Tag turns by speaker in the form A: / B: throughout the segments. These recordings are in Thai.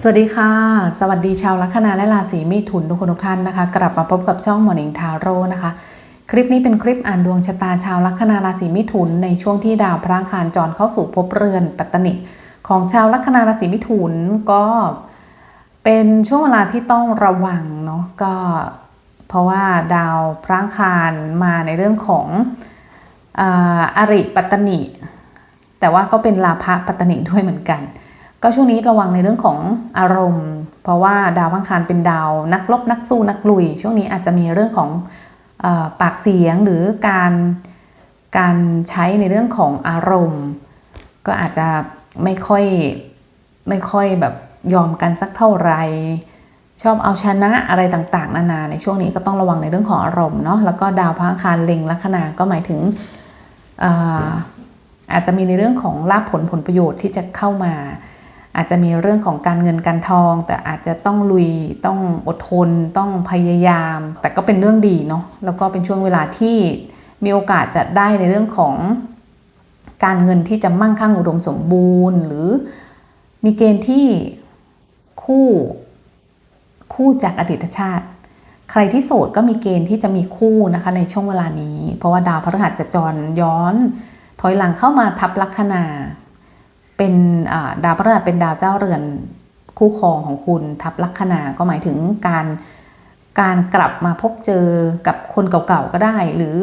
A: สวัสดีค่ะ สวัสดีชาวลัคนาและราศีมิถุนทุกคนทุกท่านนะคะ กลับมาพบกับช่องหมอนิงทาโร่นะคะ คลิปนี้เป็นคลิปอ่านดวงชะตาชาวลัคนาราศีมิถุน ในช่วงที่ดาวพระอังคารจรเข้าสู่ภพเรือนปัตตนิของชาวลัคนาราศีมิถุนก็เป็นช่วงเวลาที่ต้องระวังเนาะก็เพราะว่าดาวพระอังคารมาในเรื่องของออริปัตตนิแต่ว่าก็เป็นลาภปัตตนิด้วยเหมือนกัน ก็ช่วงนี้ระวังในเรื่องของอารมณ์ เพราะว่าดาวพังคารเป็นดาวนักลบนักสู้นักลุย ช่วงนี้อาจจะมีเรื่องของอปากเสียงหรือการการใช้ในเรื่องของอารมณ์ ก็อาจจะไม่ค่อยไม่ค่อยแบบยอมกันสักเท่าไหร่ชอบเอาชนะอะไรต่างๆ นานาในช่วงนี้ก็ต้องระวังในเรื่องของอารมณ์เนาะแล้วก็ดาวพระอังคารเล็งลัคนาก็หมายถึงอาอาจจะมีในเรื่องของลาภผลผลประโยชน์ที่จะเข้ามา อาจจะมีเรื่องของการเงินการทอง แต่อาจจะต้องลุยต้องอดทน ต้องพยายาม แต่ก็เป็นเรื่องดีเนาะแล้วก็เป็นช่วงเวลาที่มีโอกาสจะได้ในเรื่องของการเงินที่จะมั่งคั่งอุดมสมบูรณ์ หรือมีเกณฑ์ที่คู่คู่จากอดีตชาติ ใครที่โสดก็มีเกณฑ์ที่จะมีคู่นะคะในช่วงเวลานี้ เพราะว่าดาวพฤหัสจะจรย้อน ถอยหลังเข้ามาทับลัคนา เป็นดาวพฤหัสเป็นดาวเจ้าเรือนคู่ครองของคุณทับลัคนาก็หมายถึงการการกลับมาพบเจอกับคนเก่าๆก็ได้ หรือ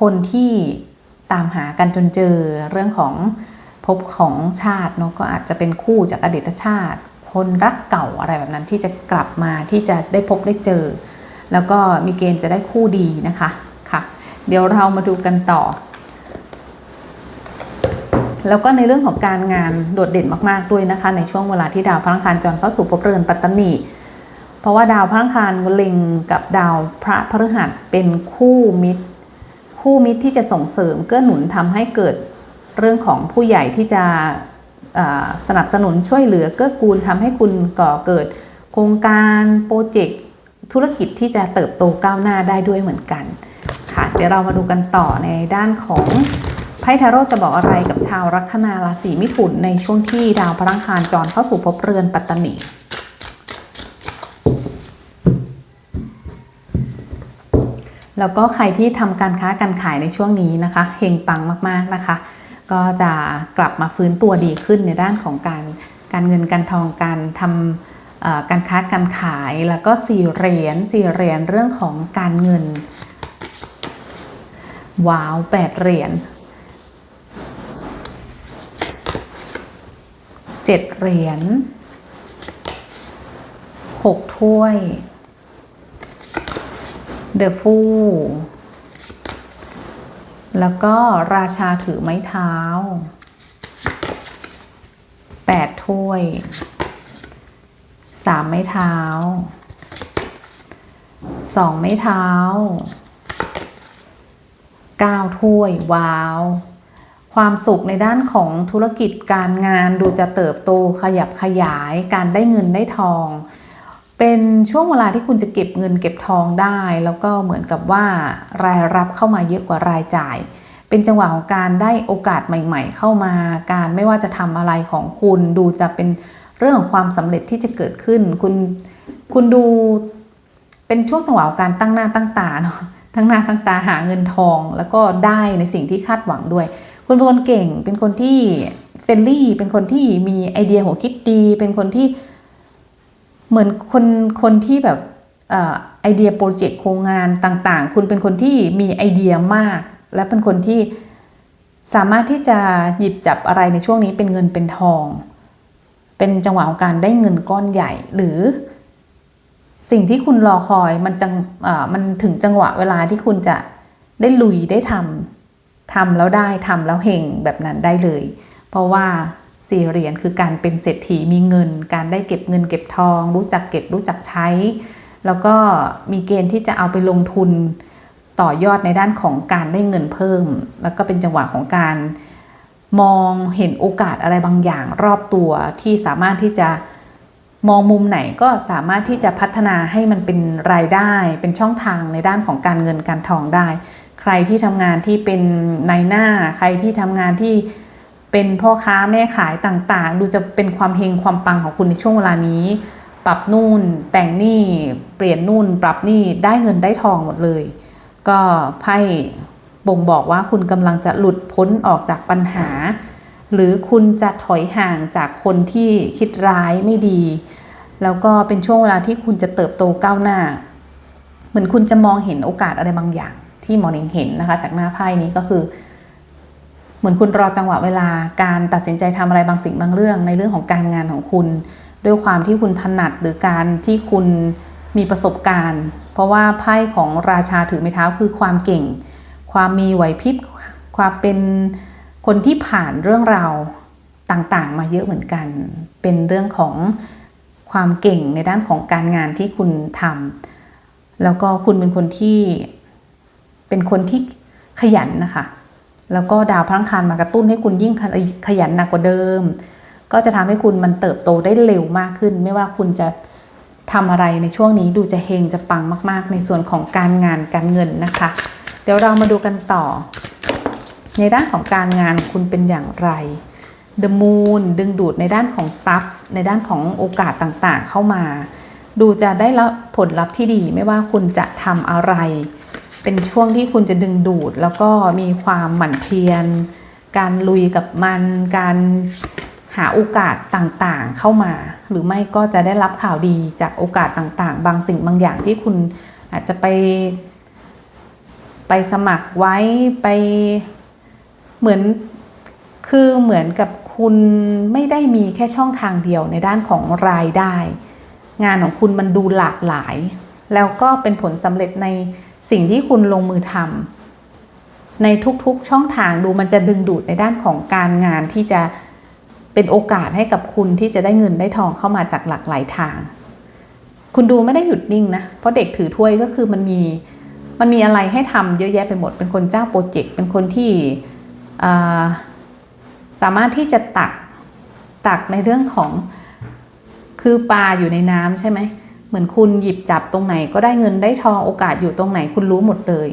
A: คนที่ตามหากันจนเจอเรื่องของพบของชาติเนาะก็อาจจะเป็นคู่จากอดีตชาติ คนรักเก่าอะไรแบบนั้นที่จะกลับมาที่จะได้พบได้เจอ แล้วก็มีเกณฑ์จะได้คู่ดีนะคะค่ะ เดี๋ยวเรามาดูกันต่อ แล้วก็ในเรื่องของการงานโดดเด่นมากๆด้วยนะคะ ในช่วงเวลาที่ดาวพระังคารจรเข้าสู่ภพเรือนปัตตนี เพราะว่าดาวพระังคารเล็งกับดาวพระพฤหัสเป็นคู่มิตร คู่มิตรที่จะส่งเสริมเกื้อหนุนทำให้เกิดเรื่องของผู้ใหญ่ที่จะสนับสนุนช่วยเหลือเกื้อกูลทำให้คุณก่อเกิด โครงการโปรเจกต์ธุรกิจที่จะเติบโตก้าวหน้าได้ด้วยเหมือนกันค่ะเดี๋ยวเรามาดูกันต่อในด้านของ ไพ่ทาโร่จะบอกอะไรกับชาวลัคนาราศีมิถุนในช่วงที่ดาวพลังคารจรเข้าสู่ภพเรือนปัตตนีแล้วก็ใครที่ทำการค้าการขายในช่วงนี้นะคะเฮงปังมากๆนะคะ ก็จะกลับมาฟื้นตัวดีขึ้นในด้านของการการเงินการทองการทำการค้าการขายแล้วก็สี่เหรียญสี่เหรียญเรื่องของการเงินว้าวแปดเหรียญ เจ็ดเหรียญหกถ้วย เดอะฟูแล้วก็ราชาถือไม้เท้าแปดถ้วยสามไม้เท้าสองไม้เท้าเก้าถ้วย ว้าว ความสุขในด้านของธุรกิจการงานดูจะเติบโตขยับขยาย การได้เงินได้ทอง เป็นช่วงเวลาที่คุณจะเก็บเงินเก็บทองได้ แล้วก็เหมือนกับว่ารายรับเข้ามาเยอะกว่ารายจ่าย เป็นจังหวะของการได้โอกาสใหม่ ๆ เข้ามา การไม่ว่าจะทำอะไรของคุณดูจะเป็นเรื่องของความสำเร็จที่จะเกิดขึ้น คุณคุณดูเป็นช่วงจังหวะของการตั้งหน้าตั้งตาเนาะทั้งหน้าตั้งตาหาเงินทอง แล้วก็ได้ในสิ่งที่คาดหวังด้วย คุณเป็นคนเก่ง เป็นคนที่เฟรนลี่ เป็นคนที่มีไอเดียหัวคิดดี เป็นคนที่เหมือนคนคนที่แบบไอเดียโปรเจกต์โครงงานต่างๆ คุณเป็นคนที่มีไอเดียมาก และเป็นคนที่สามารถที่จะหยิบจับอะไรในช่วงนี้เป็นเงินเป็นทอง เป็นจังหวะของการได้เงินก้อนใหญ่ หรือ สิ่งที่คุณรอคอยมันจังมันถึงจังหวะเวลาที่คุณจะได้ลุยได้ทำ ทำแล้วได้ทำแล้วเฮงแบบนั้นได้เลย เพราะว่าสี่เหรียญคือการเป็นเศรษฐีมีเงิน การได้เก็บเงินเก็บทอง รู้จักเก็บรู้จักใช้ แล้วก็มีเกณฑ์ที่จะเอาไปลงทุนต่อยอดในด้านของการได้เงินเพิ่ม แล้วก็เป็นจังหวะของการมองเห็นโอกาสอะไรบางอย่างรอบตัวที่สามารถที่จะมองมุมไหนก็สามารถที่จะพัฒนาให้มันเป็นรายได้ เป็นช่องทางในด้านของการเงินการทองได้ ใครที่ทำงานที่เป็นนายหน้า ใครที่ทำงานที่เป็นพ่อค้าแม่ขายต่างๆ ดูจะเป็นความเฮงความปังของคุณในช่วงเวลานี้ ปรับนู่น แต่งนี่ เปลี่ยนนู่น ปรับนี่ ได้เงินได้ทองหมดเลย ก็ไพ่บ่งบอกว่าคุณกำลังจะหลุดพ้นออกจากปัญหา หรือคุณจะถอยห่างจากคนที่คิดร้ายไม่ดี แล้วก็เป็นช่วงเวลาที่คุณจะเติบโตก้าวหน้า เหมือนคุณจะมองเห็นโอกาสอะไรบางอย่าง ที่หมอนิงเห็นนะคะ จากหน้าไพ่นี้ก็คือ เหมือนคุณรอจังหวะเวลาการตัดสินใจทำอะไรบางสิ่งบางเรื่อง ในเรื่องของการงานของคุณ ด้วยความที่คุณถนัดหรือการที่คุณมีประสบการณ์ เพราะว่าไพ่ของราชาถือไม้เท้าคือความเก่ง ความมีไหวพริบความเป็นคนที่ผ่านเรื่องราวต่างๆ มาเยอะเหมือนกัน เป็นเรื่องของความเก่งในด้านของการงานที่คุณทำแล้วก็คุณเป็นคนที่ เป็นคนที่ขยันนะคะ แล้วก็ดาวพลังคารมากระตุ้นให้คุณยิ่งขยันหนักกว่าเดิม ก็จะทำให้คุณมันเติบโตได้เร็วมากขึ้น ไม่ว่าคุณจะทำอะไรในช่วงนี้ดูจะเฮงจะปังมาก ๆ ในส่วนของการงานการเงินนะคะ เดี๋ยวเรามาดูกันต่อ ในด้านของการงานคุณเป็นอย่างไร The Moon ดึงดูดในด้านของทรัพย์ ในด้านของโอกาสต่างๆ เข้ามา ดูจะได้รับผลลัพธ์ที่ดีไม่ว่าคุณจะทำอะไร เป็นช่วงที่คุณจะดึงดูด แล้วก็มีความหมั่นเพียร การลุยกับมัน การหาโอกาสต่างๆเข้ามา หรือไม่ก็จะได้รับข่าวดีจากโอกาสต่างๆ บางสิ่งบางอย่างที่คุณอาจจะไป ไปสมัครไว้ไปเหมือนคือเหมือนกับคุณไม่ได้มีแค่ช่องทางเดียวในด้านของรายได้ งานของคุณมันดูหลากหลาย แล้วก็เป็นผลสำเร็จใน สิ่งที่คุณลงมือทำในทุกๆช่องทางดูมันจะดึงดูดในด้านของการงานที่จะเป็นโอกาสให้กับคุณที่จะได้เงินได้ทองเข้ามาจากหลากหลายทาง คุณดูไม่ได้หยุดนิ่งนะ เพราะเด็กถือถ้วยก็คือมันมีมันมีอะไรให้ทำเยอะแยะไปหมด เป็นคนเจ้าโปรเจกต์ เป็นคนที่สามารถที่จะตักตักในเรื่องของคือปลาอยู่ในน้ำใช่ไหม เหมือนคุณหยิบจับตรงไหนก็ได้เงินได้ทองโอกาสอยู่ตรงไหนคุณรู้หมดเลย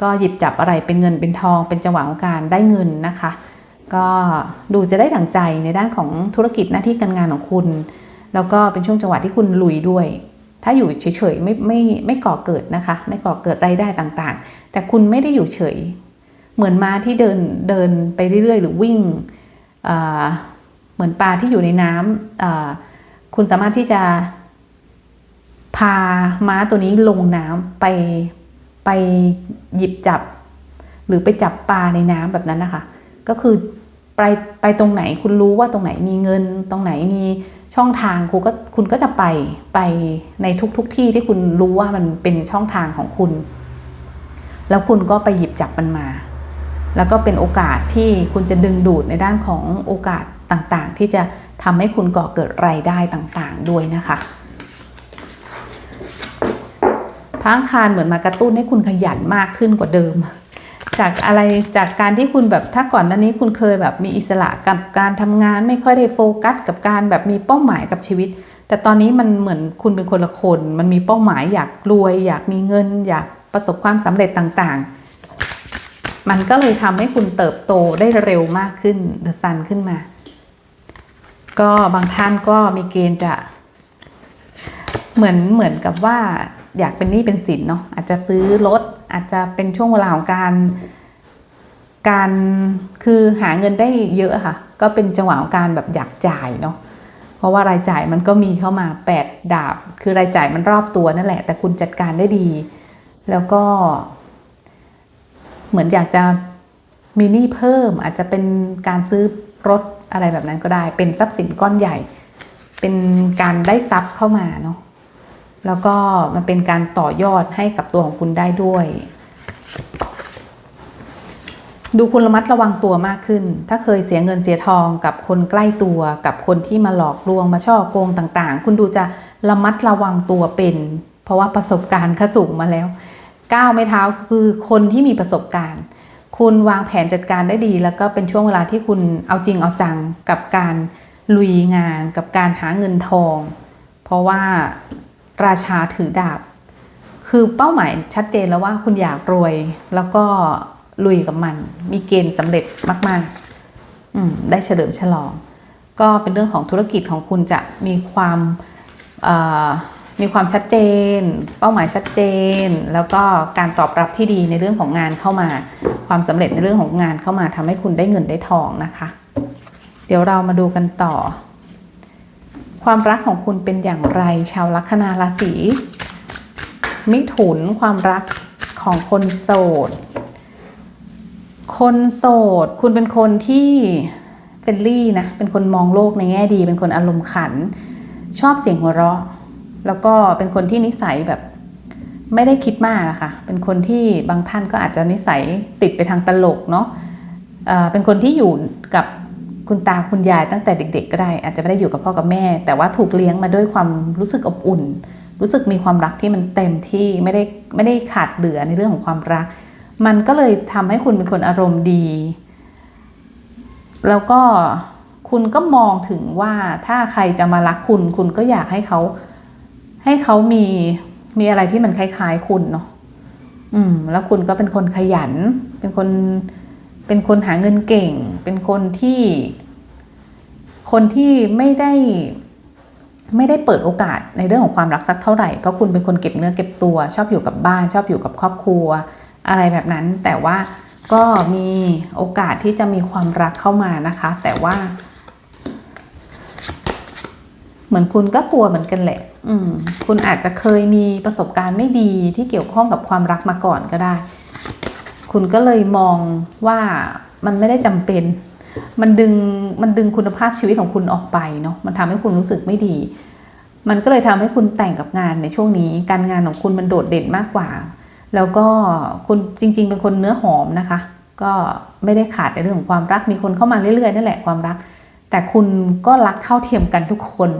A: ก็หยิบจับอะไรเป็นเงินเป็นทอง เป็นจังหวะของการได้เงินนะคะ ก็ดูจะได้ดั่งใจในด้านของธุรกิจหน้าที่การงานของคุณ แล้วก็เป็นช่วงจังหวะที่คุณลุยด้วย ถ้าอยู่เฉยๆไม่ไม่ไม่ก่อเกิดนะคะ ไม่ก่อเกิดรายได้ต่างๆ แต่คุณไม่ได้อยู่เฉย เหมือนม้าที่เดินเดินไปเรื่อยๆ หรือวิ่งเหมือนปลาที่อยู่ในน้ำคุณสามารถที่จะ พาม้าตัวนี้ลงน้ำไปไปหยิบจับ หรือไปจับปลาในน้ำแบบนั้นนะคะ ก็คือไปไปตรงไหนคุณรู้ว่าตรงไหนมีเงิน ตรงไหนมีช่องทางคุณก็คุณก็จะไปไปในทุกๆทที่ที่คุณรู้ว่ามันเป็นช่องทางของคุณ แล้วคุณก็ไปหยิบจับมันมา แล้วก็เป็นโอกาสที่คุณจะดึงดูดในด้านของโอกาสต่างๆ ที่จะทำให้คุณก่อเกิดรายได้ต่างๆ ด้วยนะคะ พังคารเหมือนมากระตุ้นให้คุณขยันมากขึ้นกว่าเดิม จากอะไรจากการที่คุณแบบถ้าก่อนหน้านี้คุณเคยแบบมีอิสระกับการทำงาน ไม่ค่อยได้โฟกัส กับการแบบมีเป้าหมายกับชีวิต แต่ตอนนี้มันเหมือนคุณเป็นคนละคน มันมีเป้าหมายอยากรวย อยากมีเงิน อยากประสบความสำเร็จต่างๆ มันก็เลยทำให้คุณเติบโตได้เร็วมากขึ้นเดอะซันขึ้นมา ก็บางท่านก็มีเกณฑ์จะเหมือนเหมือนกับว่า อยากเป็นหนี้เป็นสินเนาะอาจจะซื้อรถอาจจะเป็นช่วงเวลาของการ การคือหาเงินได้เยอะค่ะ ก็เป็นจังหวะของการแบบอยากจ่ายเนาะเพราะว่ารายจ่ายมันก็มีเข้ามาแปดดาบ คือรายจ่ายมันรอบตัวนั่นแหละ แต่คุณจัดการได้ดี แล้วก็ เหมือนอยากจะมีหนี้เพิ่ม อาจจะเป็นการซื้อรถอะไรแบบนั้นก็ได้ เป็นทรัพย์สินก้อนใหญ่ เป็นการได้ทรัพย์เข้ามาเนาะ แล้วก็มันเป็นการต่อยอดให้กับตัวของคุณได้ด้วย ดูคุณระมัดระวังตัวมากขึ้น ถ้าเคยเสียเงินเสียทองกับคนใกล้ตัวกับคนที่มาหลอกลวงมาช่อโกงต่าง ๆ คุณดูจะระมัดระวังตัวเป็น เพราะว่าประสบการณ์ข้าสูงมาแล้วก้าวไม่เท้าคือคนที่มีประสบการณ์ คุณวางแผนจัดการได้ดี แล้วก็เป็นช่วงเวลาที่คุณเอาจริงเอาจังกับการลุยงานกับการหาเงินทอง เพราะว่า ราชาถือดาบ คือเป้าหมายชัดเจนแล้วว่าคุณอยากรวย แล้วก็ลุยกับมัน มีเกณฑ์สำเร็จมากๆได้เฉลิมฉลอง ก็เป็นเรื่องของธุรกิจของคุณจะมีความมีความชัดเจน เป้าหมายชัดเจน แล้วก็การตอบรับที่ดีในเรื่องของงานเข้ามา ความสำเร็จในเรื่องของงานเข้ามาทำให้คุณได้เงินได้ทองนะคะ เดี๋ยวเรามาดูกันต่อ ความรักของคุณเป็นอย่างไร ชาวลัคนาราศีมิถุนความรักของคนโสด คนโสด คุณเป็นคนที่เฟรนลี่นะ เป็นคนมองโลกในแง่ดี เป็นคนอารมณ์ขัน ชอบเสียงหัวเราะ แล้วก็เป็นคนที่นิสัยแบบไม่ได้คิดมากอะค่ะ เป็นคนที่บางท่านก็อาจจะนิสัยติดไปทางตลกเนาะเอ่อเป็นคนที่อยู่กับ คุณตาคุณยายตั้งแต่เด็ก ๆ ก็ได้ อาจจะไม่ได้อยู่กับพ่อกับแม่ แต่ว่าถูกเลี้ยงมาด้วยความรู้สึกอบอุ่น รู้สึกมีความรักที่มันเต็มที่ไม่ได้ไม่ได้ขาดเหลือในเรื่องของความรัก มันก็เลยทำให้คุณเป็นคนอารมณ์ดี แล้วก็คุณก็มองถึงว่าถ้าใครจะมารักคุณ คุณก็อยากให้เขาให้เขามีมีอะไรที่มันคล้ายๆคุณเนาะอืม แล้วคุณก็เป็นคนขยัน เป็นคน เป็นคนหาเงินเก่ง เป็นคนที่ คนที่ไม่ได้ไม่ได้เปิดโอกาสในเรื่องของความรักสักเท่าไหร่ เพราะคุณเป็นคนเก็บเนื้อเก็บตัว ชอบอยู่กับบ้าน ชอบอยู่กับครอบครัว อะไรแบบนั้น แต่ว่าก็มีโอกาสที่จะมีความรักเข้ามานะคะ แต่ว่า เหมือนคุณก็กลัวเหมือนกันแหละ อืม คุณอาจจะเคยมีประสบการณ์ไม่ดีที่เกี่ยวข้องกับความรักมาก่อนก็ได้ คุณก็เลยมองว่ามันไม่ได้จำเป็น มันดึงมันดึงคุณภาพชีวิตของคุณออกไปเนาะมันทำให้คุณรู้สึกไม่ดี มันก็เลยทำให้คุณแต่งกับงานในช่วงนี้ การงานของคุณมันโดดเด่นมากกว่า แล้วก็คุณจริง ๆ เป็นคนเนื้อหอมนะคะ ก็ไม่ได้ขาดในเรื่องของความรักมีคนเข้ามาเรื่อยๆนั่นแหละความรัก แต่คุณก็รักเท่าเทียมกันทุกคน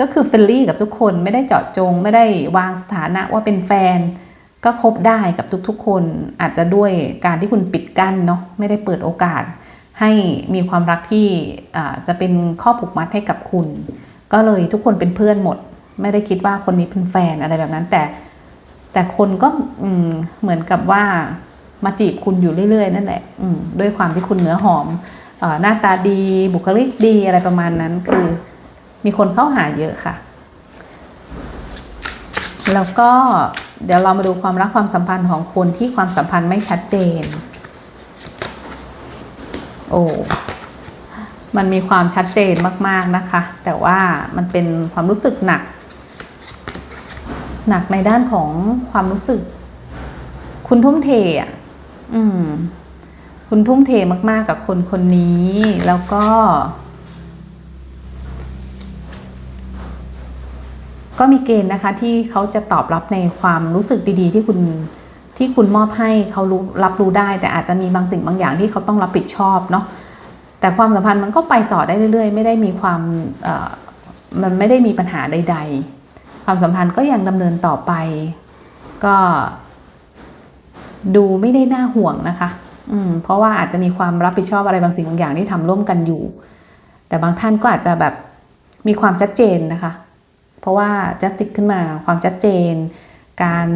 A: ก็คือเฟรนลี่กับทุกคนไม่ได้เจาะจง ไม่ได้วางสถานะว่าเป็นแฟน ก็คบได้กับทุกๆ คนอาจจะด้วยการที่คุณปิดกั้นเนาะไม่ได้เปิดโอกาส ให้มีความรักที่จะเป็นข้อผูกมัดให้กับคุณ ก็เลยทุกคนเป็นเพื่อนหมด ไม่ได้คิดว่าคนนี้เป็นแฟนอะไรแบบนั้น แต่แต่คนก็เหมือนกับว่ามาจีบคุณอยู่เรื่อย ๆ นั่นแหละด้วยความที่คุณเนื้อหอมอหน้าตาดีบุคลิกดีอะไรประมาณนั้น คือ มีคนเข้าหาเยอะค่ะ แล้วก็เดี๋ยวเรามาดูความรักความสัมพันธ์ของคนที่ความสัมพันธ์ไม่ชัดเจน โอ้มันมีความชัดเจนมากๆนะคะ แต่ว่ามันเป็นความรู้สึกหนัก หนักในด้านของความรู้สึก คุณทุ่มเทอะอืม คุณทุ่มเทมากๆกับคนคนนี้ แล้วก็ ก็มีเกณฑ์นะคะที่เขาจะตอบรับในความรู้สึกดีๆ ที่คุณที่คุณมอบให้เขารู้รับรู้ได้ แต่อาจจะมีบางสิ่งบางอย่างที่เขาต้องรับผิดชอบเนาะแต่ความสัมพันธ์มันก็ไปต่อได้เรื่อย ๆ ไม่ได้มีความมันไม่ได้มีปัญหาใด ๆ ความสัมพันธ์ก็ยังดำเนินต่อไป ก็ดูไม่ได้น่าห่วงนะคะ อืม เพราะว่าอาจจะมีความรับผิดชอบอะไรบางสิ่งบางอย่างที่ทำร่วมกันอยู่ แต่บางท่านก็อาจจะแบบมีความชัดเจนนะคะ เพราะว่า justice ขึ้นมาความชัดเจน การ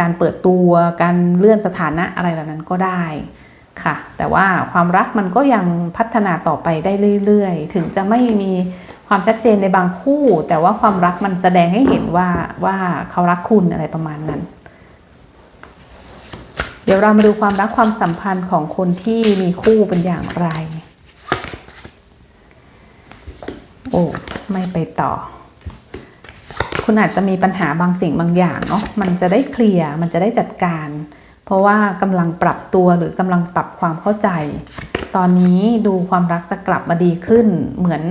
A: การเปิดตัว การเลื่อนสถานะอะไรแบบนั้นก็ได้ค่ะ แต่ว่าความรักมันก็ยังพัฒนาต่อไปได้เรื่อยๆ ถึงจะไม่มีความชัดเจนในบางคู่ แต่ว่าความรักมันแสดงให้เห็นว่าว่าเขารักคุณอะไรประมาณนั้น เดี๋ยวเรามาดูความรักความสัมพันธ์ของคนที่มีคู่เป็นอย่างไร โอ้ ไม่ไปต่อ คุณอาจจะมีปัญหาบางสิ่งบางอย่างเนาะมันจะได้เคลียร์มันจะได้จัดการ เพราะว่ากำลังปรับตัวหรือกำลังปรับความเข้าใจ ตอนนี้ดูความรักจะกลับมาดีขึ้นเหมือน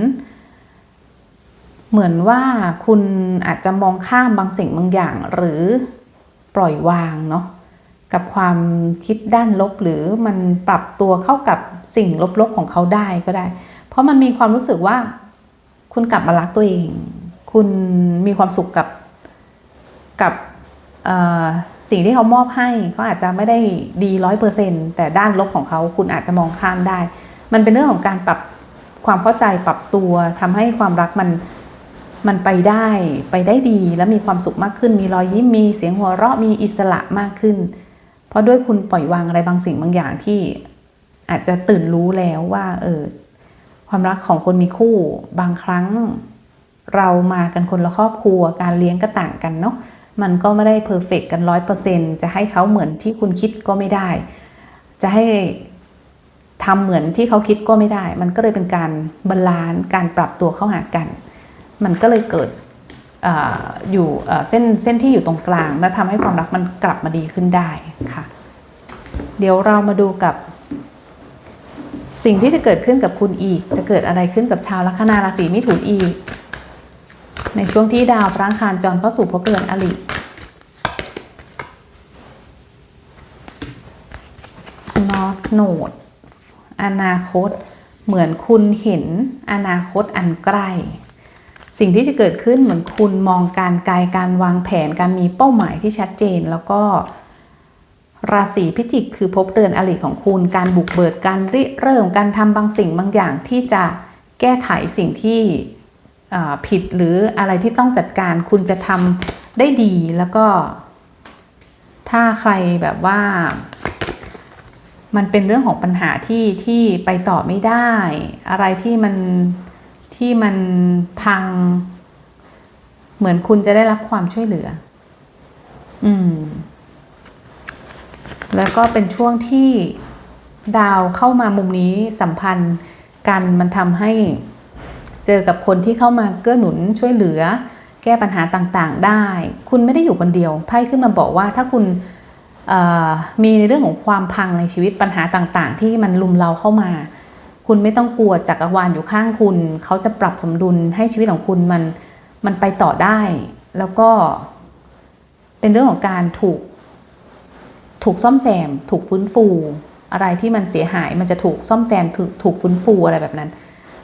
A: เหมือนว่าคุณอาจจะมองข้ามบางสิ่งบางอย่าง หรือปล่อยวางเนาะกับความคิดด้านลบหรือมันปรับตัวเข้ากับสิ่งลบๆของเขาได้ก็ได้ เพราะมันมีความรู้สึกว่าคุณกลับมารักตัวเอง คุณมีความสุขกับกับสิ่งที่เขามอบให้เขาอาจจะไม่ได้ดีร้อยเปอร์เซ็นแต่ด้านลบของเขาคุณอาจจะมองข้ามได้ มันเป็นเรื่องของการปรับความเข้าใจปรับตัวทำให้ความรักมันมันไปได้ไปได้ดีและมีความสุขมากขึ้น มีรอยยิ้มมีเสียงหัวเราะมีอิสระมากขึ้น เพราะด้วยคุณปล่อยวางอะไรบางสิ่งบางอย่างที่อาจจะตื่นรู้แล้วว่าเออความรักของคนมีคู่บางครั้ง เรามากันคนละครอบครัวการเลี้ยงก็ต่างกันเนาะมันก็ไม่ได้เพอร์เฟกกันร้อยเปอร์เซ็นจะให้เขาเหมือนที่คุณคิดก็ไม่ได้ จะให้ทำเหมือนที่เขาคิดก็ไม่ได้ มันก็เลยเป็นการบาลานซ์การปรับตัวเข้าหากัน มันก็เลยเกิดออยู่เอ่อเส้นเส้นที่อยู่ตรงกลาง และทำให้ความรักมันกลับมาดีขึ้นได้ค่ะ เดี๋ยวเรามาดูกับสิ่งที่จะเกิดขึ้นกับคุณอีก จะเกิดอะไรขึ้นกับชาวลัคนาราศีมิถุนอีก ในช่วงที่ดาวพระอังคารจรเข้าสู่ภพเรือนอลินอตโนดอนาคต เหมือนคุณเห็นอนาคตอันใกล้สิ่งที่จะเกิดขึ้นเหมือนคุณมองการไกลการวางแผนการมีเป้าหมายที่ชัดเจน แล้วก็ราศีพิจิกคือภพเรือนอริของคุณ การบุกเบิดการริเริ่มการทำบางสิ่งบางอย่างที่จะแก้ไขสิ่งที่ ผิดหรืออะไรที่ต้องจัดการคุณจะทำได้ดีแล้วก็ ถ้าใครแบบว่า มันเป็นเรื่องของปัญหาที่ที่ไปต่อไม่ได้ อะไรที่มันที่มันพัง เหมือนคุณจะได้รับความช่วยเหลือ อืม แล้วก็เป็นช่วงที่ดาวเข้ามามุมนี้สัมพันธ์กันมันทำให้ เจอกับคนที่เข้ามาเกื้อหนุนช่วยเหลือ แก้ปัญหาต่างๆ ได้ คุณไม่ได้อยู่คนเดียวไพ่ขึ้นมาบอกว่าถ้าคุณมีในเรื่องของความพังในชีวิตปัญหาต่างๆ ที่มันลุมเราเข้ามา คุณไม่ต้องกลัวจักรวาลอยู่ข้างคุณ เขาจะปรับสมดุลให้ชีวิตของคุณมันมันไปต่อได้ แล้วก็เป็นเรื่องของการถูก ถูกซ่อมแซม ถูกฟื้นฟู อะไรที่มันเสียหายมันจะถูกซ่อมแซมถูกถูกฟื้นฟูอะไรแบบนั้น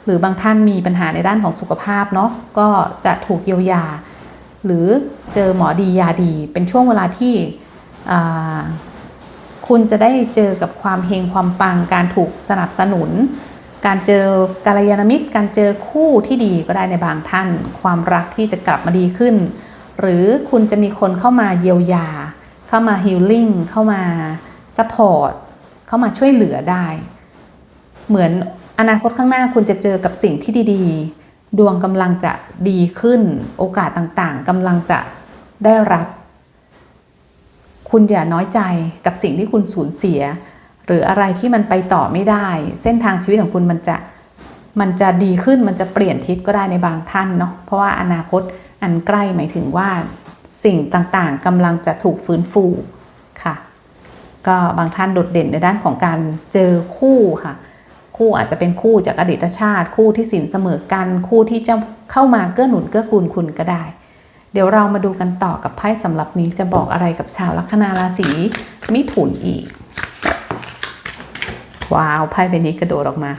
A: รือบางท่านมีปัญหาในด้านของสุขภาพเนาะก็จะถูกเยียวยา หรือเจอหมอดียาดี เป็นช่วงเวลาที่คุณจะได้เจอกับความเฮงความปัง การถูกสนับสนุน การเจอกัลยาณมิตร การเจอคู่ที่ดีก็ได้ในบางท่าน ความรักที่จะกลับมาดีขึ้น หรือคุณจะมีคนเข้ามาเยียวยา เข้ามาฮิลลิ่งเข้ามาซัพพอร์ตเข้ามาช่วยเหลือได้ เหมือน อนาคตข้างหน้าคุณจะเจอกับสิ่งที่ดีๆ ดวงกำลังจะดีขึ้น โอกาสต่างๆกำลังจะได้รับ คุณอย่าน้อยใจกับสิ่งที่คุณสูญเสีย หรืออะไรที่มันไปต่อไม่ได้ เส้นทางชีวิตของคุณมันจะมันจะดีขึ้นมันจะเปลี่ยนทิศก็ได้ในบางท่านเนาะเพราะว่าอนาคตอันใกล้หมายถึงว่าสิ่งต่างๆกำลังจะถูกฟื้นฟูค่ะ ก็บางท่านโดดเด่นในด้านของการเจอคู่ค่ะ คู่อาจจะเป็นคู่จากอดีตชาติ คู่ที่สินเสมอกัน คู่ที่จะเข้ามาเกื้อหนุนเกื้อกูลคุณก็ได้ เดี๋ยวเรามาดูกันต่อกับไพ่สำหรับนี้จะบอกอะไรกับชาวลัคนาราศีมิถุนอีก ว้าวไพ่ใบนี้กระโดดออกมา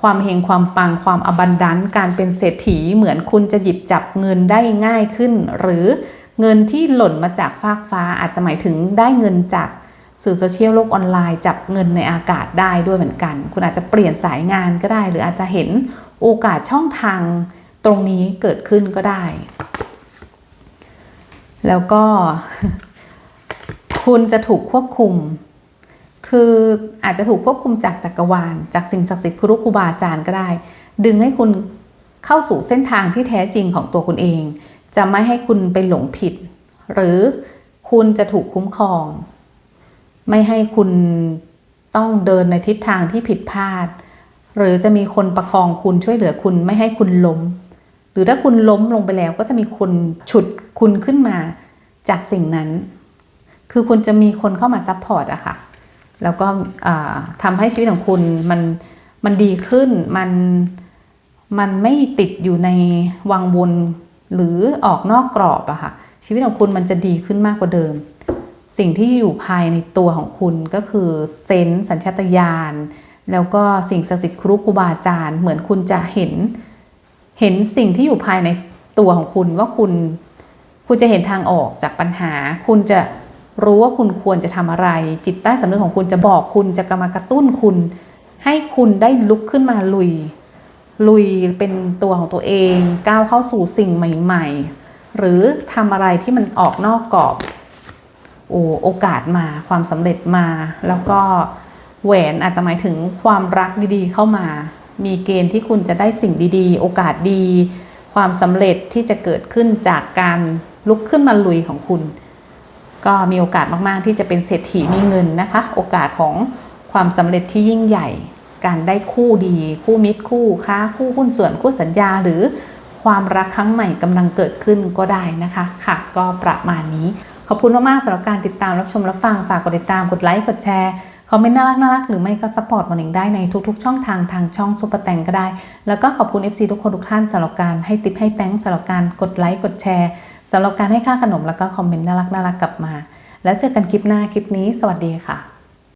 A: ความเฮงความปังความอบันดันการเป็นเศรษฐีเหมือนคุณจะหยิบจับเงินได้ง่ายขึ้น หรือเงินที่หล่นมาจากฟากฟ้าอาจจะหมายถึงได้เงินจาก สื่อโซเชียลโลกออนไลน์จับเงินในอากาศได้ด้วยเหมือนกัน คุณอาจจะเปลี่ยนสายงานก็ได้ หรืออาจจะเห็นโอกาสช่องทางตรงนี้เกิดขึ้นก็ได้ แล้วก็ คุณจะถูกควบคุม คืออาจจะถูกควบคุมจากจักรวาล จากสิ่งศักดิ์สิทธิ์ครูครูบาอาจารย์ก็ได้ ดึงให้คุณเข้าสู่เส้นทางที่แท้จริงของตัวคุณเอง จะไม่ให้คุณไปหลงผิด หรือคุณจะถูกคุ้มครอง ไม่ให้คุณต้องเดินในทิศทางที่ผิดพลาด หรือจะมีคนประคองคุณช่วยเหลือคุณไม่ให้คุณล้ม หรือถ้าคุณล้มลงไปแล้วก็จะมีคนฉุดคุณขึ้นมาจากสิ่งนั้น คือคุณจะมีคนเข้ามาซัพพอร์ตอะค่ะ แล้วก็ทำให้ชีวิตของคุณมันมันดีขึ้น มันมันไม่ติดอยู่ในวังวนหรือออกนอกกรอบอะค่ะ ชีวิตของคุณมันจะดีขึ้นมากกว่าเดิม สิ่งที่อยู่ภายในตัวของคุณก็คือเซนส์สัญชาตญาณแล้วก็สิ่งศักดิ์สิทธิ์ครูครูบาอาจารย์ เหมือนคุณจะเห็น เห็นสิ่งที่อยู่ภายในตัวของคุณว่าคุณ คุณจะเห็นทางออกจากปัญหา คุณจะรู้ว่าคุณควรจะทำอะไร จิตใต้สำนึกของคุณจะบอกคุณจะกำมากระตุ้นคุณ ให้คุณได้ลุกขึ้นมาลุย ลุยเป็นตัวของตัวเอง ก้าวเข้าสู่สิ่งใหม่ ๆ หรือทำอะไรที่มันออกนอกกรอบ โอ้โอกาสมาความสำเร็จมา แล้วก็แหวนอาจจะหมายถึงความรักดีๆเข้ามา มีเกณฑ์ที่คุณจะได้สิ่งดีๆ โอกาสดี ความสำเร็จที่จะเกิดขึ้นจากการลุกขึ้นมาลุยของคุณ ก็มีโอกาสมากๆ ที่จะเป็นเศรษฐีมีเงินนะคะ โอกาสของความสำเร็จที่ยิ่งใหญ่ การได้คู่ดี คู่มิตรคู่ค้าคู่หุ้นส่วนคู่สัญญาหรือความรักครั้งใหม่กำลังเกิดขึ้นก็ได้นะคะค่ะ ก็ประมาณนี้ ขอบคุณมากๆสำหรับการติดตามรับชมรับฟังฝากกดติดตามกดไลค์กดแชร์คอมเมนต์น่ารักน่ารักหรือไม่ก็สปอร์ตมอนิงได้ในทุกๆ ช่องทางทางช่องซุปเปอร์แตงก็ได้ แล้วก็ขอบคุณ FC ทุกคนทุกท่านสำหรับการให้ติปให้แตงสำหรับการกดไลค์กดแชร์สำหรับการให้ค่าขนมแล้วก็คอมเมนต์น่ารักน่ารักกลับมา แล้วเจอกันคลิปหน้าคลิปนี้ สวัสดีค่ะ